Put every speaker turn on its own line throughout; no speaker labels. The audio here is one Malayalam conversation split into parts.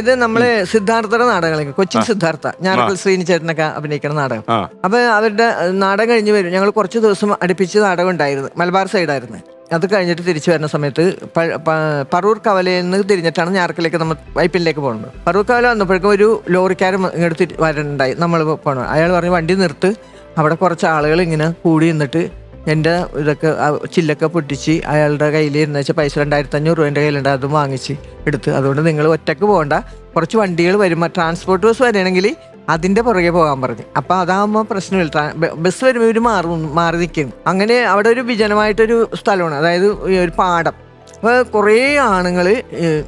ഇത് നമ്മൾ സിദ്ധാർത്ഥയുടെ നാടകങ്ങളൊക്കെ കൊച്ചിൻ സിദ്ധാർത്ഥ ഞാൻ ശ്രീനി ചേട്ടനൊക്കെ അഭിനയിക്കുന്ന നാടകം. അപ്പൊ അവരുടെ നാടകം കഴിഞ്ഞ് വരും. ഞങ്ങൾ കുറച്ച് ദിവസം അടുപ്പിച്ച് നാടകം ഉണ്ടായിരുന്നു. മലബാർ സൈഡായിരുന്നു. അത് കഴിഞ്ഞിട്ട് തിരിച്ചു വരുന്ന സമയത്ത് പറൂർ കവലയിൽ നിന്ന് തിരിഞ്ഞിട്ടാണ് ഞാർക്കിലേക്ക് നമ്മൾ വൈപ്പിലേക്ക് പോകുന്നത് പറൂർ കവല വന്നപ്പോഴേക്കും ഒരു ലോറിക്കാരൻ ഇങ്ങോട്ട് വരണ്ടായി. നമ്മൾ പോകണം അയാൾ പറഞ്ഞു വണ്ടി നിർത്ത്. അവിടെ കുറച്ച് ആളുകൾ ഇങ്ങനെ കൂടി നിന്നിട്ട് എന്റെ ഇതൊക്കെ ചില്ലൊക്കെ പൊട്ടിച്ച് അയാളുടെ കയ്യിൽ ഇരുന്ന് വെച്ചാൽ പൈസ രണ്ടായിരത്തി അഞ്ഞൂറ് രൂപേന്റെ കയ്യിലുണ്ട് അതും വാങ്ങിച്ച് എടുത്ത്. അതുകൊണ്ട് നിങ്ങൾ ഒറ്റയ്ക്ക് പോകണ്ട. കുറച്ച് വണ്ടികൾ വരുമ്പോൾ ട്രാൻസ്പോർട്ട് ബസ് വരികയാണെങ്കിൽ അതിന്റെ പുറകെ പോകാൻ പറഞ്ഞു. അപ്പോൾ അതാകുമ്പോൾ പ്രശ്നമില്ല. ബസ് വരുമ്പോൾ ഇവർ മാറും മാറി നിൽക്കും. അങ്ങനെ അവിടെ ഒരു വിജനമായിട്ടൊരു സ്ഥലമാണ്. അതായത് ഒരു പാടം. അപ്പോൾ കുറേ ആണുങ്ങൾ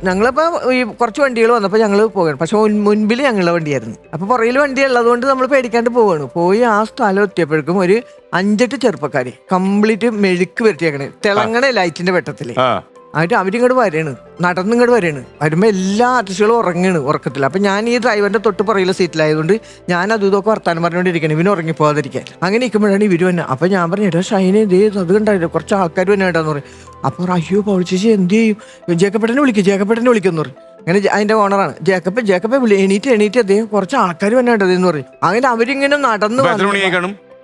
ഞങ്ങളിപ്പോൾ ഈ കുറച്ച് വണ്ടികൾ വന്നപ്പോൾ ഞങ്ങൾ പോകണം. പക്ഷെ മുൻപിൽ ഞങ്ങളുടെ വണ്ടിയായിരുന്നു. അപ്പോൾ പുറകിൽ വണ്ടി ഉള്ളതുകൊണ്ട് നമ്മൾ പേടിക്കാണ്ട് പോവാണ്. പോയി ആ സ്ഥലം എത്തിയപ്പോഴേക്കും ഒരു അഞ്ചെട്ട് ചെറുപ്പക്കാർ കംപ്ലീറ്റ് മെഴുക്ക് വരുത്തിയേക്കണേ തിളങ്ങണ ലൈറ്റിന്റെ വെട്ടത്തിൽ.
ആ.
എന്നിട്ട് അവരിങ്ങോട്ട് വരാണ് നടന്നിങ്ങോട്ട് വരാണ് വരുമ്പോൾ എല്ലാ ആർട്ടിസ്റ്റുകളും ഉറങ്ങാണ് ഉറക്കത്തിൽ അപ്പം ഞാൻ ഈ ഡ്രൈവറിന്റെ തൊട്ട് പുറകിലെ സീറ്റിലായതുകൊണ്ട് ഞാൻ അതും ഇതൊക്കെ വർത്താനം പറഞ്ഞുകൊണ്ടിരിക്കണം ഇവന് ഉറങ്ങിപ്പോകാതിരിക്കാൻ അങ്ങനെ ഇരിക്കുമ്പോഴാണ് ഇവർ വന്നെ. അപ്പം ഞാൻ പറഞ്ഞു എടാ ഷൈനെ ഇതേ അത് കണ്ടായില്ല കുറച്ച് ആൾക്കാർ തന്നെ കേട്ടാന്ന് പറയും. അപ്പോൾ അയ്യോ പോൾ ചേച്ചി എന്ത് ചെയ്യും? ജേക്കപ്പെട്ടനെ വിളിക്കും ജേക്കപ്പെട്ടനെ വിളിക്കുമെന്ന് പറയും. അങ്ങനെ അതിന്റെ അതിന്റെ ഓണറാണ് ജേക്കപ്പ് ജേക്കപ്പെ വിളി എണീറ്റ് എണീറ്റ് അദ്ദേഹം കുറച്ച് ആൾക്കാർ തന്നെ കേട്ടതെന്ന് പറയും. അങ്ങനെ അവരിങ്ങനെ നടന്ന്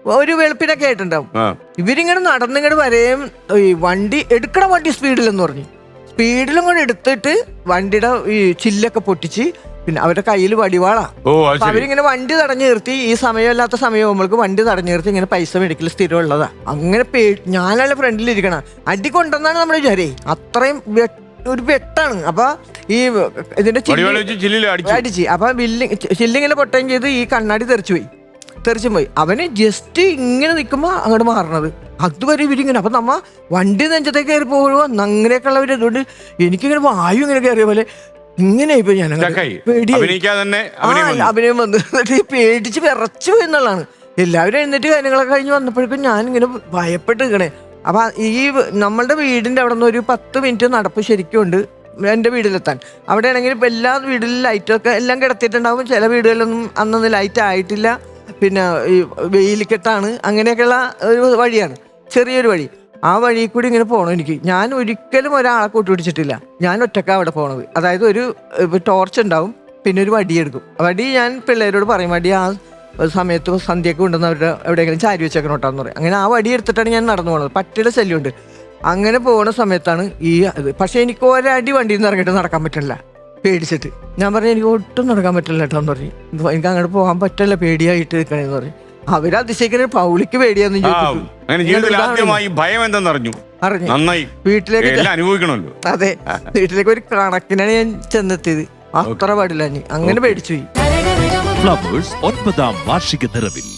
ഒരു വെളുപ്പിനൊക്കെ ആയിട്ടുണ്ടാവും. ഇവരിങ്ങനെ നടന്നിങ്ങോട്ട് വരെയും ഈ വണ്ടി എടുക്കണ വണ്ടി സ്പീഡിലെന്ന് പറഞ്ഞു. സ്പീഡിലും കൂടെ എടുത്തിട്ട് വണ്ടിയുടെ ഈ ചില്ലൊക്കെ പൊട്ടിച്ച് പിന്നെ അവരുടെ കയ്യിൽ വടിവാളാ.
ഓ അത്
അപ്പൊ
ശരി.
അവരിങ്ങനെ വണ്ടി തടഞ്ഞു നിർത്തി. ഈ സമയമല്ലാത്ത സമയം നമ്മൾക്ക് വണ്ടി തടഞ്ഞു നിർത്തി ഇങ്ങനെ പൈസ മേടിക്കൽ സ്ഥിരം ഉള്ളതാ അങ്ങനെ പേ ഞാനല്ല ഫ്രണ്ടിൽ ഇരിക്കണ അടി കൊണ്ടെന്നാണ് നമ്മൾ വിചാരേ. അത്രയും വെ- ഒരു വെട്ടാണ്. അപ്പൊ ഈ ഇതിന്റെ ചില്ല്
വടിവാള വെച്ച് ചില്ലിൽ അടിച്ചു.
അടിച്ച്. അപ്പൊ ബില്ലിങ് ചില്ലിങ്ങനെ പൊട്ടുകയും ചെയ്ത് ഈ കണ്ണാടി തെറിച്ചു പോയി. തെറിച്ചും പോയി. അവന് ജസ്റ്റ് ഇങ്ങനെ നിൽക്കുമ്പോൾ അങ്ങോട്ട് മാറണത്. അതുവരെ ഇവരിങ്ങനെ അപ്പം നമ്മ വണ്ടി നെഞ്ചത്തേക്ക് കയറി പോകുമ്പോൾ അങ്ങനെയൊക്കെയുള്ള ഒരു അതുകൊണ്ട് എനിക്കിങ്ങനെ വായു ഇങ്ങനെ കയറിയ പോലെ ഇങ്ങനെ ഇപ്പൊ ഞാൻ
അഭിനയം വന്നു.
എന്നിട്ട് പേടിച്ച് വിറച്ചു പോയി എന്നുള്ളതാണ്. എല്ലാവരും എഴുന്നേറ്റ് കാര്യങ്ങളൊക്കെ കഴിഞ്ഞ് വന്നപ്പോഴേക്കും ഞാൻ ഇങ്ങനെ ഭയപ്പെട്ട് നിൽക്കണേ അപ്പൊ ഈ നമ്മളുടെ വീടിന്റെ അവിടെ നിന്ന് ഒരു പത്ത് മിനിറ്റ് നടപ്പ് ശരിക്കും ഉണ്ട് എന്റെ വീട്ടിലെത്താൻ. അവിടെ ആണെങ്കിൽ എല്ലാ വീടിലും ലൈറ്റൊക്കെ എല്ലാം കിടത്തിയിട്ടുണ്ടാവും. ചില വീടുകളിലൊന്നും അന്നൊന്നും ലൈറ്റ് ആയിട്ടില്ല. പിന്നെ ഈ വെയിലിക്കെട്ടാണ് അങ്ങനെയൊക്കെയുള്ള ഒരു വഴിയാണ്. ചെറിയൊരു വഴി. ആ വഴി കൂടി ഇങ്ങനെ പോകണം എനിക്ക്. ഞാൻ ഒരിക്കലും ഒരാളെ കൂട്ടുപിടിച്ചിട്ടില്ല ഞാൻ ഒറ്റക്ക അവിടെ പോണത്. അതായത് ഒരു ടോർച്ച് ഉണ്ടാവും. പിന്നെ ഒരു വടി എടുക്കും. വടി ഞാൻ പിള്ളേരോട് പറയും വടി ആ സമയത്ത് സന്ധ്യയൊക്കെ ഉണ്ടെന്ന് അവരുടെ എവിടെയെങ്കിലും ചാരി വെച്ചേക്കണം കേട്ടാന്ന് പറയും. അങ്ങനെ ആ വടി എടുത്തിട്ടാണ് ഞാൻ നടന്നു പോകുന്നത് പട്ടിയുടെ ശല്യമുണ്ട്. അങ്ങനെ പോകുന്ന സമയത്താണ് ഈ പക്ഷെ എനിക്ക് ഒരടി വണ്ടിയിൽ നിന്ന് ഇറങ്ങിയിട്ട് നടക്കാൻ പറ്റില്ല പേടിച്ചിട്ട്. ഞാൻ പറഞ്ഞു എനിക്ക് ഒട്ടും നടക്കാൻ പറ്റില്ല കേട്ടോ എന്ന് പറഞ്ഞു. എനിക്ക് അങ്ങോട്ട് പോകാൻ പറ്റില്ല പേടിയായിട്ട് നിൽക്കണെന്ന് പറഞ്ഞു. അവർ അതിശയിക്കുന്ന പൗളിക്ക് പേടിയാന്ന് ചോദിച്ചു
അങ്ങനെ ജീവിതത്തിൽ ആദ്യമായി ഭയം എന്തെന്നറിഞ്ഞു
അറിഞ്ഞു?
നന്നായി.
വീട്ടിലേക്ക്
എല്ലാം അനുഭവിക്കണമല്ലോ.
അതെ. വീട്ടിലേക്ക് ഒരു കണക്കിനാണ് ഞാൻ ചെന്നെത്തിയത്. അത്ര പാടില്ല ഞാൻ അങ്ങനെ പേടിച്ചു പോയി.
ഫ്ലവേഴ്സ് ഒൻപതാം വാർഷിക നിറവിൽ.